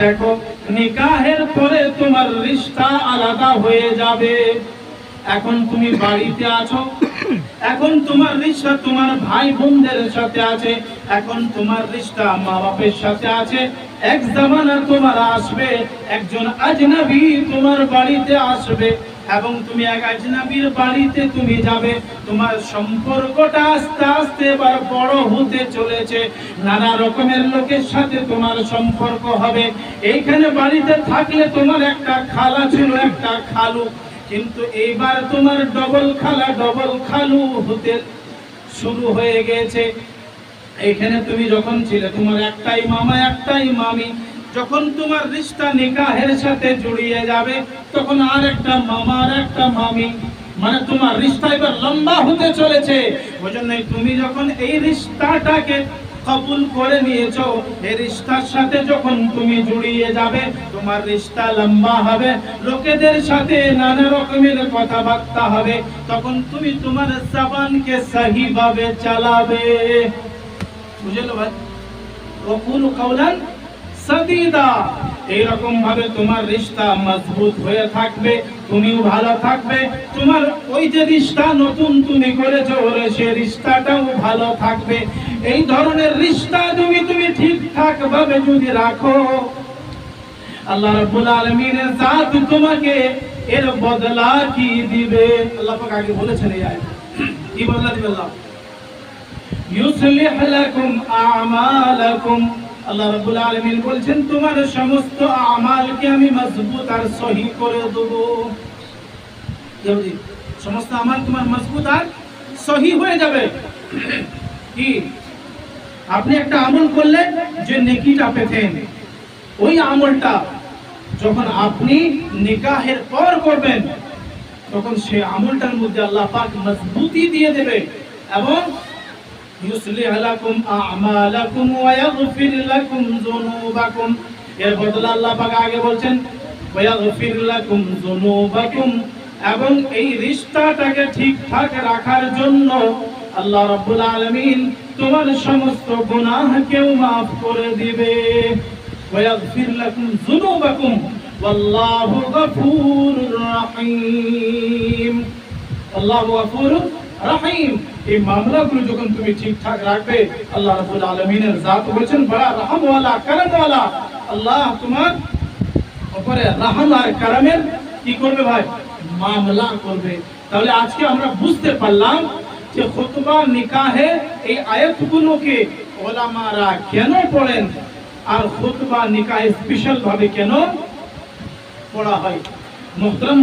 দেখো, নিকাহের পরে তোমার রিশতা আলাদা হয়ে যাবে। এখন তুমি বাড়িতে আছো, এখন তোমার রিস্তা তোমার ভাই বোনদের সাথে আছে, এখন তোমার রিস্তা মা বাপের সাথে আছে। এক জামানা তোমার আসবে, একজন আজনবী তোমার বাড়িতে আসবে। এবং তুমি এক আজনাবির বাড়িতে তুমি যাবে। তোমার সম্পর্কটা আস্তে আস্তে এবার বড় হতে চলেছে। নানা রকমের লোকের সাথে তোমার সম্পর্ক হবে। এইখানে বাড়িতে থাকলে তোমার একটা খালা ছিল, একটা খালু। কিন্তু এইবার তোমার ডবল খালা, ডবল খালু হতে শুরু হয়ে গেছে। এখানে তুমি যখন ছিলে, তোমার একটাই মামা, একটাই মামি। যখন তোমার রিশতা নিকাহের সাথে জড়িয়ে যাবে, তখন আর একটা মামা, আর একটা মামি মানে তোমার রিশতা এবার লম্বা হতে চলেছে। ওই জন্যই তুমি যখন এই রিশতাটাকে কবুল করে নিয়েছো, এই রিশতার সাথে যখন তুমি জড়িয়ে যাবে, তোমার রিশতা লম্বা হবে। লোকেদের সাথে নানা রকমের কথাবার্তা হবে। তখন তুমি তোমার জবানকে সহিভাবে চালাবে। বুঝলো ভাই? ওকুল কাউলান সাদিদা, এইরকম ভাবে তোমার রিশতা মজবুত হয়ে থাকবে, তুমিও ভালো থাকবে। তোমার ওই যে রিশতা নতুন তুমি করেছ, ওরে সে রিশতাটাও ভালো থাকবে। এই ধরনের রিশতা তুমি তুমি ঠিকঠাক ভাবে যদি রাখো, আল্লাহ রাব্বুল আলামিনের জাত তোমাকে এর বদলা কি দিবে? আল্লাহ পাক আগে বলেছেন এই আয়াতে। কি বদলা দিবে আল্লাহ? ইউসলিহ লাকুম আমালাকুম। আল্লাহ রাব্বুল আলামিন বলছেন, তোমার সমস্ত আমালকে আমি মজবুত আর সহি করে দেব। জলদি সমস্ত আমাল তোমার মজবুত আর সহি হয়ে যাবে। কি? আপনি একটা আমল করলেন যে নেকিটা পেতেন। ওই আমলটা যখন আপনি নিকাহের পর করবেন, তখন সে আমলটার মধ্যে আল্লাহ পাক মজবুতি দিয়ে দেবে এবং লাকুম আ'মালাকুম ওয়া ইয়াগফির লাকুম যুনুবাকুম এর বদলে আল্লাহ পাক আগে বলছেন ওয়া ইয়াগফির লাকুম যুনুবাকুম। এবং এই রিশতাটাকে ঠিকঠাক রাখার জন্য আল্লাহ রাব্বুল আলামিন তোমার সমস্ত গুনাহকেও maaf করে দিবে। ওয়া ইয়াগফির লাকুম যুনুবাকুম। ওয়াল্লাহু গফুরুর রহিম। আল্লাহু গফুরুর রহিম, এই মামলাগুলো যখন তুমি ঠিকঠাক রাখবে, আল্লাহ রাব্বুল আলামিনের জাত বলেছেন বড় রহমওয়ালা করমওয়ালা আল্লাহ তোমার উপরে রহম আর করমের কি করবে ভাই? মামলা করবে। তাহলে আজকে আমরা বুঝতে পারলাম যে খুতবা, নিকাহে এই আয়াতগুলোকে ওলামারা কেন পড়েন আর খুতবা, নিকাহে স্পেশাল ভাবে কেন পড়া হয়? মুহতারাম